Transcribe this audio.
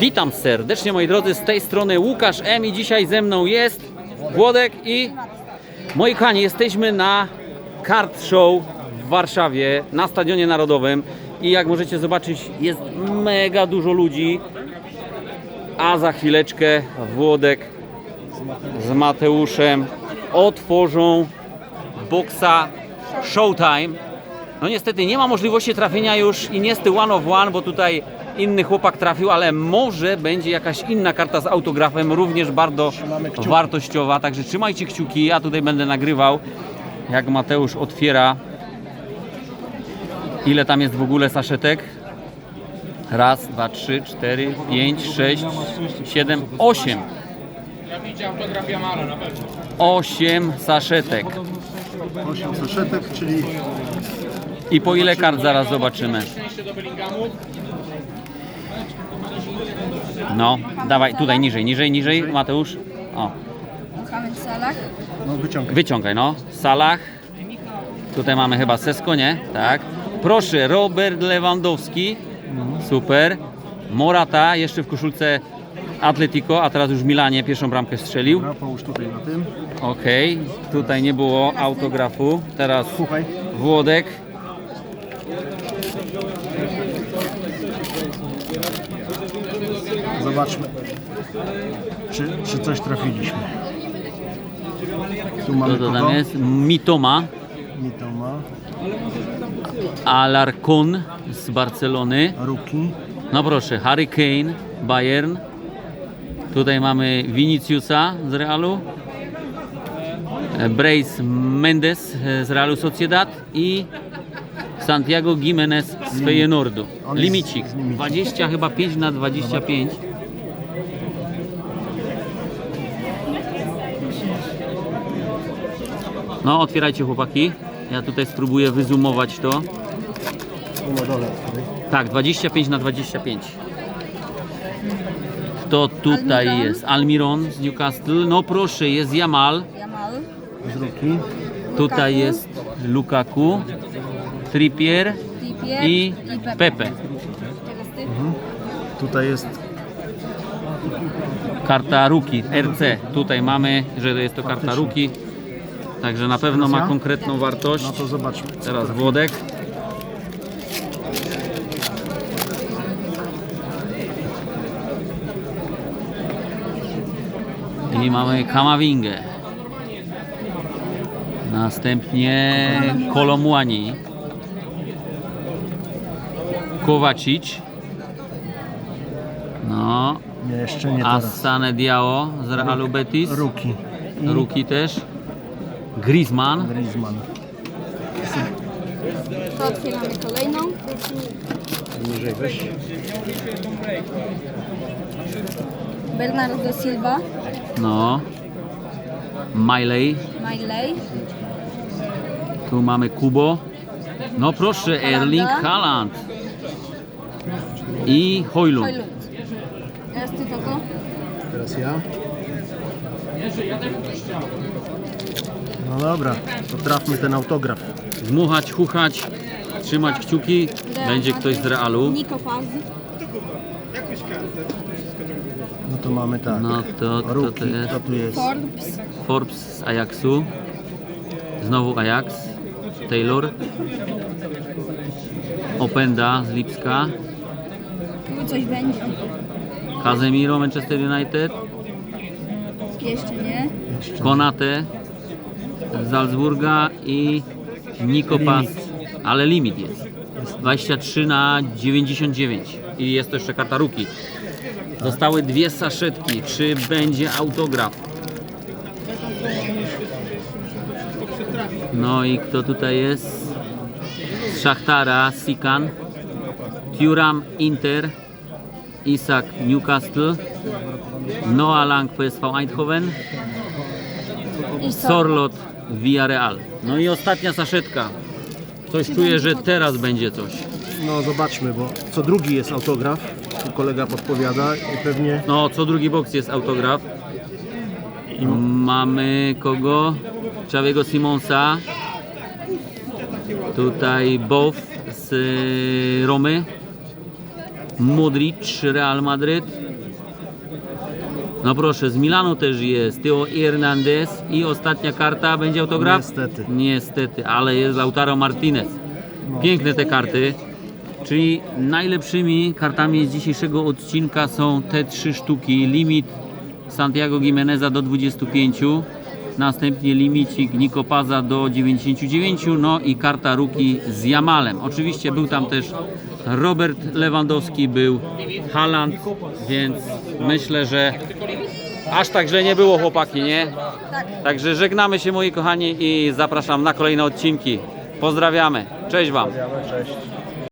Witam serdecznie moi drodzy, z tej strony Łukasz M i dzisiaj ze mną jest Włodek i moi kochani, jesteśmy na kart show w Warszawie na Stadionie Narodowym. I jak możecie zobaczyć jest mega dużo ludzi, a za chwileczkę Włodek z Mateuszem otworzą boksa Showtime. No niestety nie ma możliwości trafienia już i niestety one of one, bo tutaj inny chłopak trafił, ale może będzie jakaś inna karta z autografem, również bardzo wartościowa, także trzymajcie kciuki, ja tutaj będę nagrywał, jak Mateusz otwiera. Ile tam jest w ogóle saszetek? Raz, dwa, trzy, cztery, pięć, sześć, siedem, osiem. Osiem saszetek. 8 saszetek, czyli I po ile kart zaraz zobaczymy. No, dawaj, tutaj niżej, niżej, niżej, Mateusz. O, Mohamed Salah, no wyciągaj. wyciągaj, no. Salah. Tutaj mamy chyba Sesko, nie? Tak. Proszę, Robert Lewandowski. Super. Morata, jeszcze w koszulce Atletico, a teraz już w Milanie pierwszą bramkę strzelił. Dobra, połóż tutaj na tym. Okej, tutaj nie było autografu. Teraz Słuchaj. Włodek. Zobaczmy, czy, czy coś trafiliśmy. Tu mamy to tam jest? Mitoma. Mitoma, Alarcon z Barcelony. Ruki, No proszę, Harry Kane, Bayern. Tutaj mamy Viniciusa z Realu. e, Brace Mendes e, z Realu Sociedad i Santiago Gimenez z Feyenoordu. On jest Limicik z limitu. 20 chyba 5 na 25. No, otwierajcie chłopaki. Ja tutaj spróbuję wyzoomować to. tu na dole. Tutaj. Tak, 25 na 25. Kto tutaj Almiron. jest? Almiron z Newcastle. No proszę, jest Jamal. Jamal, Z Ruki, Tutaj jest Lukaku, Trippier Trippier i Pepe. Pepe. Teraz ty? tutaj jest Karta Ruki, RC. Tutaj mamy, że to jest to karta Ruki. Także na pewno ma konkretną wartość. No to zobaczmy. Teraz. Włodek. I mamy Kamawingę. Następnie Kolomłani. Kowacic. No, jeszcze nie teraz. Assane Diao z Realu Betis. Ruki, Ruki też. Griezmann. Griezmann. To otwieramy kolejną. Niżej weź. Bernardo Silva, No. Miley. Miley, Tu mamy Kubo. No proszę, Erling Haaland. I Hojlund. Hojlund. Teraz ty Toko. Teraz ja. No dobra, to trafmy ten autograf. Dmuchać, chuchać, trzymać kciuki. Będzie ktoś z Realu. Niko Paz, No to mamy tak. No to, to, Ruki, to jest to tu jest. Forbes, Forbes z Ajaxu. Znowu Ajax. Taylor. Openda z Lipska. tu coś będzie. Casemiro Manchester United. Jeszcze nie. Konate z Salzburga i Nikopas, ale limit jest. 23 na 99 i jest to jeszcze karta Ruki. Zostały dwie saszetki. Czy będzie autograf? No i kto tutaj jest? Z Szachtara, Sikan, Turam Inter, Isak Newcastle, Noah Lang PSV Eindhoven. Sorlot Villarreal. No i ostatnia saszetka. Coś czuję, że teraz będzie coś. No zobaczmy, bo co drugi jest autograf. Tu kolega podpowiada i pewnie No, co drugi boks jest autograf. Mamy kogo? Czawiego Simonsa. Tutaj Bow z Romy. Modric, Real Madryt. No proszę, z Milanu też jest Teo Hernandez i ostatnia karta będzie autograf? Niestety. Niestety, ale jest Lautaro Martinez. Piękne te karty. Czyli najlepszymi kartami z dzisiejszego odcinka są te trzy sztuki. Limit Santiago Gimeneza do 25, następnie limicik Nico Paza do 99, no i karta Ruki z Jamalem. Oczywiście był tam też Robert Lewandowski, był Haaland, więc myślę, że aż tak źle nie było chłopaki, nie? Także żegnamy się moi kochani i zapraszam na kolejne odcinki. Pozdrawiamy. Cześć Wam. Cześć.